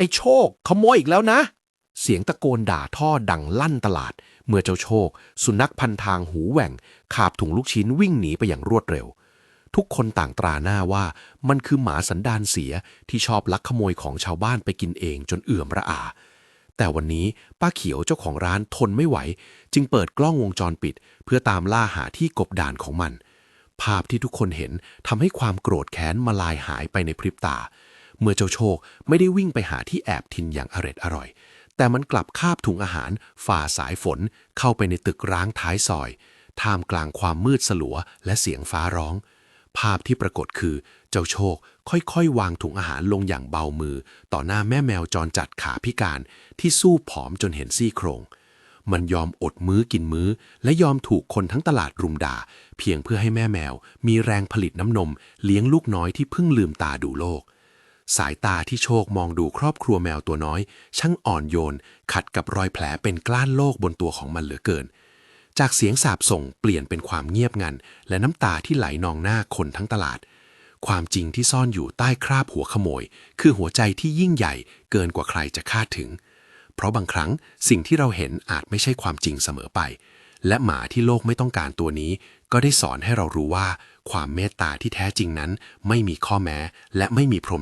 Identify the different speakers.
Speaker 1: ไอ้โชค ขโมยอีกแล้วนะ เสียงตะโกนด่าท่อดังลั่นตลาด เมื่อเจ้าโชค สุนัขพันทางหูแหว่งขาบถุงลูกชิ้นวิ่งหนีไปอย่างรวดเร็ว ทุกคนต่างตราหน้าว่ามันคือหมาสันดานเสียที่ชอบลักขโมยของชาวบ้านไปกินเองจนเอื่อมระอา แต่วันนี้ป้าเขียวเจ้าของร้านทนไม่ไหว จึงเปิดกล้องวงจรปิด เพื่อตามล่าหาที่กบดานของมัน ภาพที่ทุกคนเห็นทำให้ความโกรธแค้นมาลายหายไปในพริบตา เมื่อเจ้าโชคไม่ได้วิ่งไปหาที่แอบทินอย่างอร็ดอร่อย แต่มันกลับคาบถุงอาหาร ฝ่าสายฝน เข้าไปในตึกร้างท้ายซอย ท่ามกลางความมืดสลัวและเสียงฟ้าร้อง ภาพที่ปรากฏคือ เจ้าโชคค่อยๆ วางถุงอาหารลงอย่างเบามือ ต่อหน้าแม่แมวจรจัดขาพิการที่สู้ผอมจนเห็นซี่โครงมันยอมอดมื้อกินมื้อ และยอมถูกคนทั้งตลาดรุมด่า เพียงเพื่อให้แม่แมว มีแรงผลิตน้ำนม เลี้ยงลูกน้อยที่เพิ่งลืมตาดูโลก สายตาที่โชคมองดูครอบครัวแมวตัวน้อย ช่างอ่อนโยน ขัดกับรอยแผลเป็นกล้านโลกบนตัวของมันเหลือเกิน จากเสียงสาบส่งเปลี่ยนเป็นความเงียบงัน และน้ำตาที่ไหลนองหน้าคนทั้งตลาด ความจริงที่ซ่อนอยู่ใต้คราบหัวขโมย คือหัวใจที่ยิ่งใหญ่เกินกว่าใครจะคาดถึง เพราะบางครั้งสิ่งที่เราเห็นอาจไม่ใช่ความจริงเสมอไป และหมาที่โลกไม่ต้องการตัวนี้ ก็ได้สอนให้เรารู้ว่า ความเมตตาที่แท้จริงนั้น ไม่มีข้อแม้และไม่มีพรม